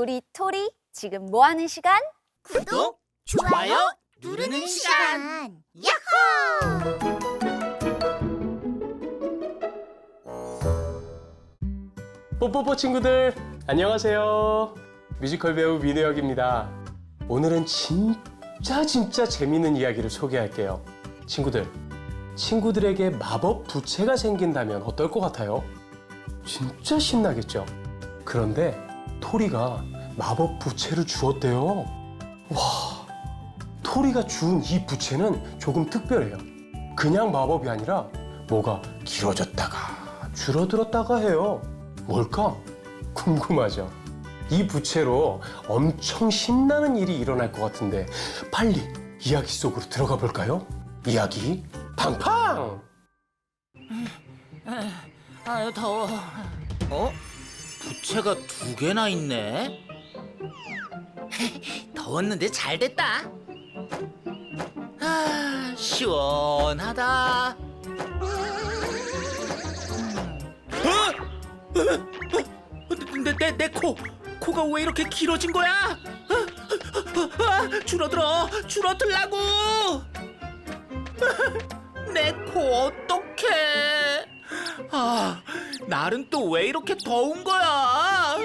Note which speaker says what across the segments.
Speaker 1: 우리 토리 지금 뭐 하는 시간?
Speaker 2: 구독, 좋아요 누르는 시간. 야호!
Speaker 3: 뽀뽀뽀 친구들 안녕하세요 뮤지컬 배우 민우혁입니다 오늘은 진짜 진짜 재밌는 이야기를 소개할게요 친구들 친구들에게 마법 부채가 생긴다면 어떨 것 같아요? 진짜 신나겠죠? 그런데 토리가 마법 부채를 주었대요 와 토리가 준 이 부채는 조금 특별해요 그냥 마법이 아니라 뭐가 길어졌다가 줄어들었다가 해요 뭘까? 궁금하죠? 이 부채로 엄청 신나는 일이 일어날 것 같은데 빨리 이야기 속으로 들어가 볼까요? 이야기 팡팡!
Speaker 2: 아유 더워. 어? 부채가 두 개나 있네. 더웠는데 잘 됐다. 아 시원하다. 내내 코 코가 왜 이렇게 길어진 거야? 아, 아, 줄어들어 줄어들라고. 내 코 어떡해? 아, 날은 또 왜 이렇게 더운 거야?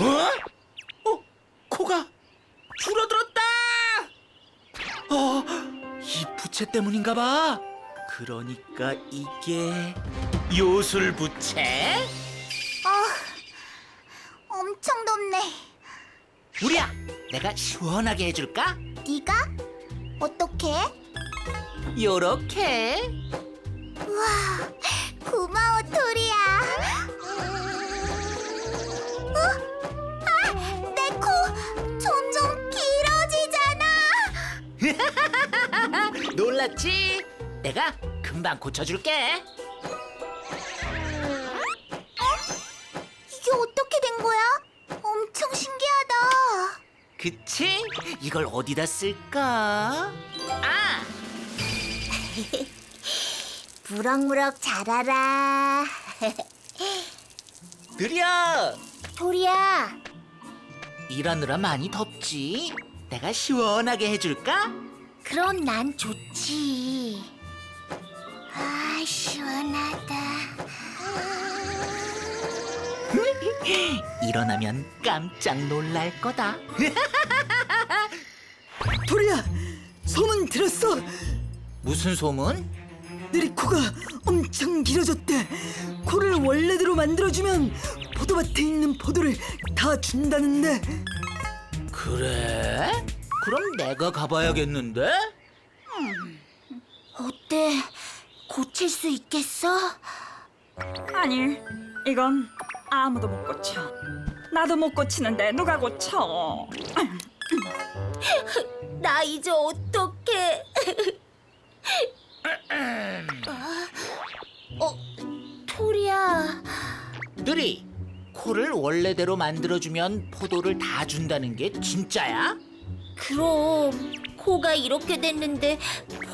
Speaker 2: 어? 어, 코가 줄어들었다! 어, 이 부채 때문인가 봐. 그러니까 이게 요술 부채?
Speaker 4: 엄청 덥네.
Speaker 2: 우리야, 내가 시원하게 해줄까?
Speaker 4: 네가? 어떻게?
Speaker 2: 요렇게.
Speaker 4: 고마워, 토리야. 어? 아, 내 코 점점 길어지잖아.
Speaker 2: 놀랐지? 내가 금방 고쳐줄게.
Speaker 4: 이게 어떻게 된 거야? 엄청 신기하다.
Speaker 2: 그치? 이걸 어디다 쓸까? 아!
Speaker 4: 무럭무럭 자라라.
Speaker 2: 느려!
Speaker 4: 토리야,
Speaker 2: 일하느라 많이 덥지? 내가 시원하게 해줄까?
Speaker 4: 그럼 난 좋지. 아, 시원하다.
Speaker 2: 일어나면 깜짝 놀랄 거다.
Speaker 5: 토리야, 소문 들었어?
Speaker 2: 무슨 소문?
Speaker 5: 너리 코가 엄청 길어졌대. 코를 원래대로 만들어주면 포도밭에 있는 포도를 다 준다는데.
Speaker 2: 그래? 그럼 내가 가봐야겠는데?
Speaker 4: 어때? 고칠 수 있겠어?
Speaker 6: 아니, 이건 아무도 못 고쳐. 나도 못 고치는데 누가 고쳐?
Speaker 4: 나 이제 어떡해? 어, 토리야.
Speaker 2: 느리, 코를 원래대로 만들어주면 포도를 다 준다는 게 진짜야?
Speaker 4: 그럼 코가 이렇게 됐는데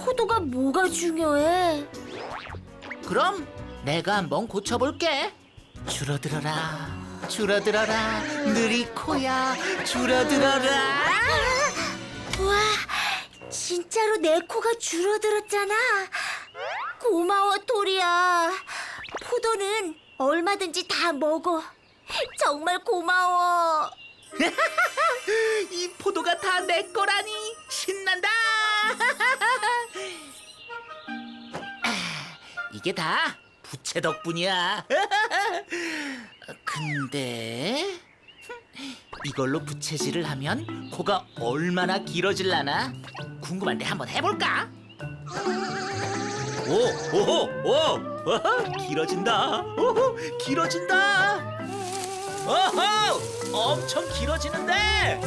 Speaker 4: 포도가 뭐가 중요해?
Speaker 2: 그럼 내가 한번 고쳐볼게. 줄어들어라, 줄어들어라, 느리 코야, 줄어들어라.
Speaker 4: 와, 진짜로 내 코가 줄어들었잖아. 고마워, 토리야. 포도는 얼마든지 다 먹어. 정말 고마워.
Speaker 2: 이 포도가 다 내 거라니 신난다. 아, 이게 다 부채 덕분이야. 근데 이걸로 부채질을 하면 코가 얼마나 길어질라나 궁금한데 한번 해볼까? 오, 오호, 오, 어허, 길어진다. 오호, 길어진다. 오호, 엄청 길어지는데.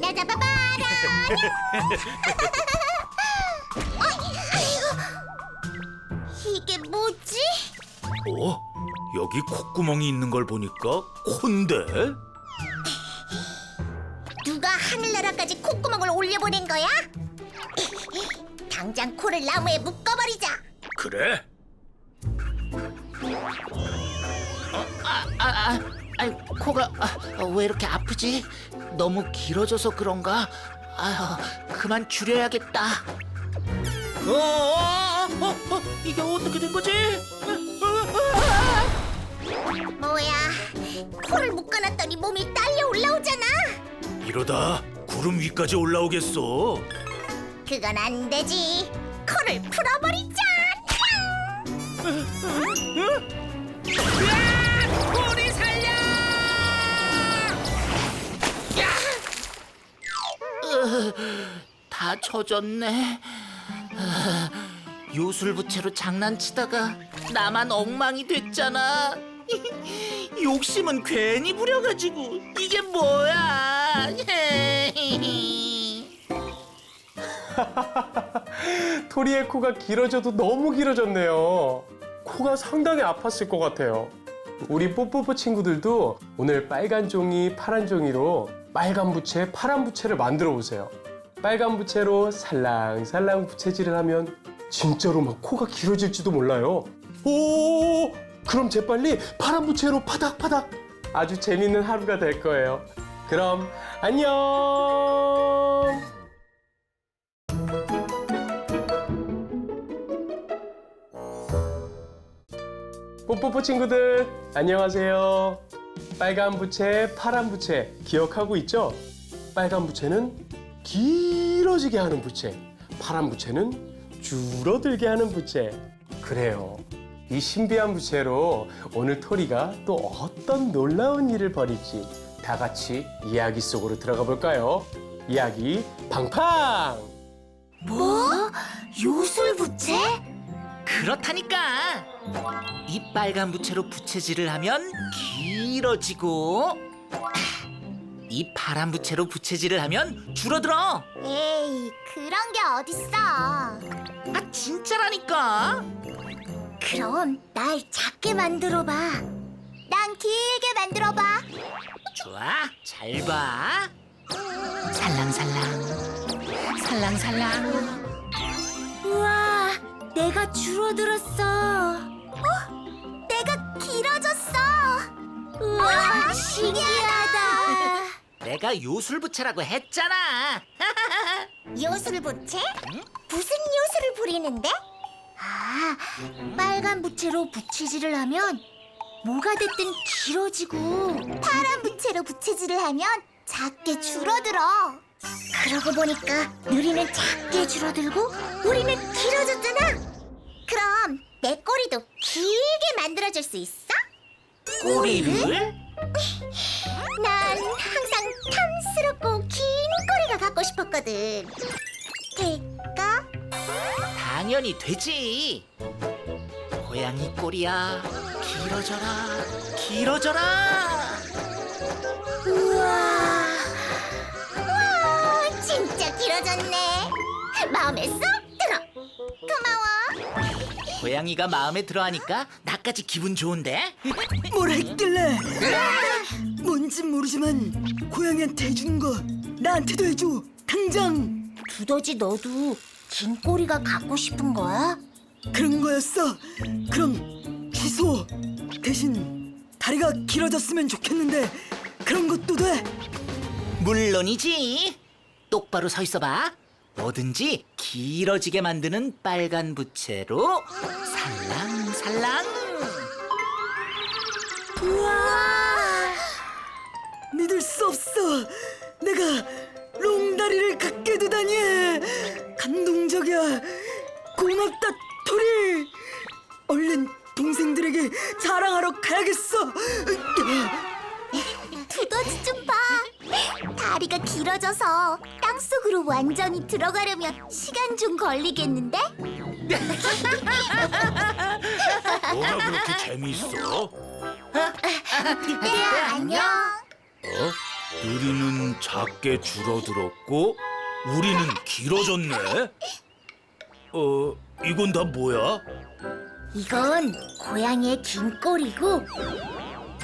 Speaker 4: 나 잡아봐라. 이게 뭐지?
Speaker 2: 어? 여기 콧구멍이 있는 걸 보니까 콘데?
Speaker 4: 누가 하늘나라까지 콧구멍을 올려보낸 거야? 당장 코를 나무에 묶어버리자.
Speaker 2: 그래? 아, 아, 아니 코가 아, 왜 이렇게 아프지? 너무 길어져서 그런가? 아휴, 그만 줄여야겠다. 어, 어, 어, 어, 이게 어떻게 된 거지?
Speaker 4: 뭐야? 코를 묶어놨더니 몸이 딸려 올라오잖아.
Speaker 7: 이러다 구름 위까지 올라오겠어.
Speaker 4: 그건 안 되지. 코를 풀어버리자.
Speaker 2: 우리 살려! 으, 다 젖었네. 아, 요술부채로 장난치다가 나만 엉망이 됐잖아. 욕심은 괜히 부려가지고 이게 뭐야?
Speaker 3: 토리의 코가 길어져도 너무 길어졌네요. 코가 상당히 아팠을 것 같아요. 우리 뽀뽀뽀 친구들도 오늘 빨간 종이, 파란 종이로 빨간 부채, 파란 부채를 만들어 보세요. 빨간 부채로 살랑살랑 부채질을 하면 진짜로 막 코가 길어질지도 몰라요. 오! 그럼 재빨리 파란 부채로 파닥파닥! 아주 재밌는 하루가 될 거예요. 그럼 안녕! 뽀뽀뽀 친구들 안녕하세요. 빨간 부채, 파란 부채 기억하고 있죠? 빨간 부채는 길어지게 하는 부채, 파란 부채는 줄어들게 하는 부채. 그래요. 이 신비한 부채로 오늘 토리가 또 어떤 놀라운 일을 벌일지 다 같이 이야기 속으로 들어가 볼까요? 이야기 팡팡!
Speaker 4: 뭐? 요술 부채?
Speaker 2: 그렇다니까. 이 빨간 부채로 부채질을 하면 길어지고 이 파란 부채로 부채질을 하면 줄어들어.
Speaker 4: 에이, 그런 게 어딨어.
Speaker 2: 아 진짜라니까.
Speaker 4: 그럼 날 작게 만들어봐. 난 길게 만들어봐.
Speaker 2: 좋아, 잘 봐. 살랑살랑, 살랑살랑.
Speaker 4: 우와, 내가 줄어들었어. 어? 내가 길어졌어. 우와, 신기하다.
Speaker 2: 내가 요술부채라고 했잖아.
Speaker 4: 요술 부채? 무슨 요술을 부리는데? 아, 빨간 부채로 부채질을 하면 뭐가 됐든 길어지고 파란 부채로 부채질을 하면 작게 줄어들어. 그러고 보니까 누리는 작게 줄어들고 우리는 길어졌잖아. 그럼 내 꼬리도 길게 만들어줄 수 있어?
Speaker 2: 꼬리를?
Speaker 4: 난 항상 탐스럽고 긴 꼬리가 갖고 싶었거든. 될까?
Speaker 2: 당연히 되지. 고양이 꼬리야, 길어져라, 길어져라.
Speaker 4: 우와, 우와, 진짜 길어졌네. 마음에 쏙 들어. 고마워.
Speaker 2: 고양이가 마음에 들어하니까 나까지 기분 좋은데?
Speaker 5: 뭘 했길래? 뭔진 모르지만 고양이한테 해준 거 나한테도 해줘. 당장
Speaker 4: 두더지 너도 긴 꼬리가 갖고 싶은 거야?
Speaker 5: 그런 거였어. 그럼 취소. 대신 다리가 길어졌으면 좋겠는데 그런 것도 돼.
Speaker 2: 물론이지. 똑바로 서 있어봐. 뭐든지 길어지게 만드는 빨간 부채로 살랑살랑.
Speaker 5: 가야겠어.
Speaker 4: 두더지 좀 봐. 다리가 길어져서 땅 속으로 완전히 들어가려면 시간 좀 걸리겠는데?
Speaker 7: 뭐가 그렇게 재미있어?
Speaker 4: 네, 안녕.
Speaker 7: 어? 느리는 작게 줄어들었고 우리는 길어졌네. 어, 이건 다 뭐야?
Speaker 4: 이건 고양이의 긴 꼬리고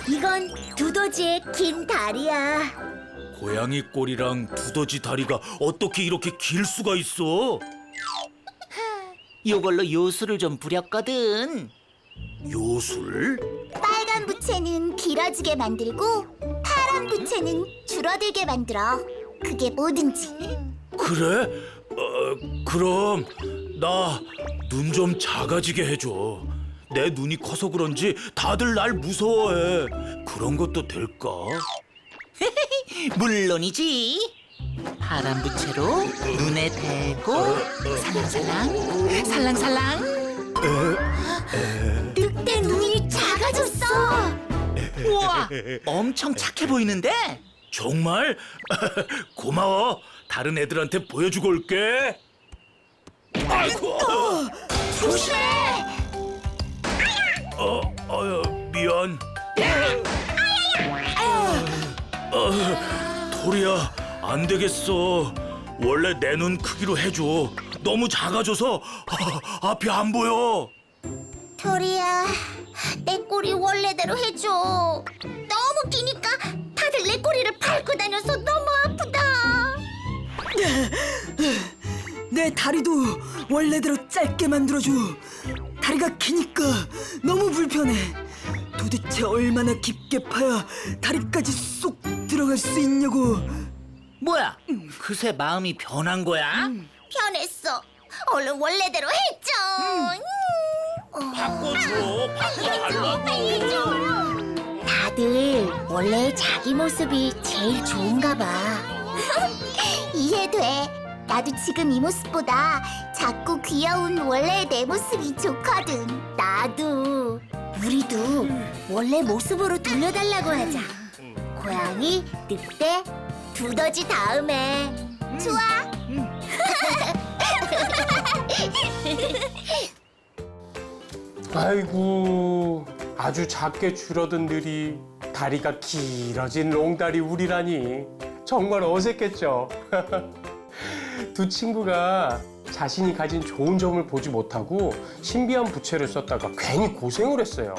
Speaker 4: 이건 두더지의 긴 다리야.
Speaker 7: 고양이 꼬리랑 두더지 다리가 어떻게 이렇게 길 수가 있어?
Speaker 2: 요걸로 요술을 좀 부렸거든.
Speaker 7: 요술?
Speaker 4: 빨간 부채는 길어지게 만들고 파란 부채는 줄어들게 만들어. 그게 뭐든지.
Speaker 7: 그래? 어, 그럼 나 눈 좀 작아지게 해줘. 내 눈이 커서 그런지 다들 날 무서워해. 그런 것도 될까?
Speaker 2: 물론이지. 파란 부채로 눈에 대고 살랑살랑 살랑살랑.
Speaker 4: 늑대 눈이 작아졌어.
Speaker 2: 우와, 엄청 착해 보이는데?
Speaker 7: 정말? 고마워. 다른 애들한테 보여주고 올게. 아이고.
Speaker 4: 조심해.
Speaker 7: 어, 어, 미안. 어, 토리야, 안 되겠어. 원래 내 눈 크기로 해줘. 너무 작아져서 아, 앞이 안 보여.
Speaker 4: 토리야, 내 꼬리 원래대로 해줘. 너무 기니까 밟고 다녀서 너무 아프다.
Speaker 5: 내 다리도 원래대로 짧게 만들어줘. 다리가 기니까 너무 불편해. 도대체 얼마나 깊게 파야 다리까지 쏙 들어갈 수 있냐고.
Speaker 2: 뭐야? 그새 마음이 변한 거야?
Speaker 4: 편했어. 얼른 원래대로 해줘.
Speaker 7: 바꿔줘. 바꿔달라고.
Speaker 4: 다들 원래 자기 모습이 제일 좋은가 봐. 이해돼. 나도 지금 이 모습보다 작고 귀여운 원래의 내 모습이 좋거든. 나도. 우리도 원래 모습으로 돌려달라고 하자. 고양이, 늑대, 두더지 다음에. 좋아.
Speaker 3: 아이고 아주 작게 줄어든 늘이 다리가 길어진 롱다리 우리라니 정말 어색했죠. 두 친구가 자신이 가진 좋은 점을 보지 못하고 신비한 부채를 썼다가 괜히 고생을 했어요.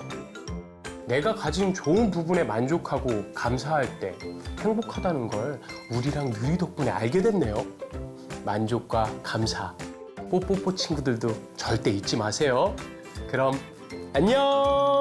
Speaker 3: 내가 가진 좋은 부분에 만족하고 감사할 때 행복하다는 걸 우리랑 느리 덕분에 알게 됐네요. 만족과 감사. 뽀뽀뽀 친구들도 절대 잊지 마세요. 그럼 안녕!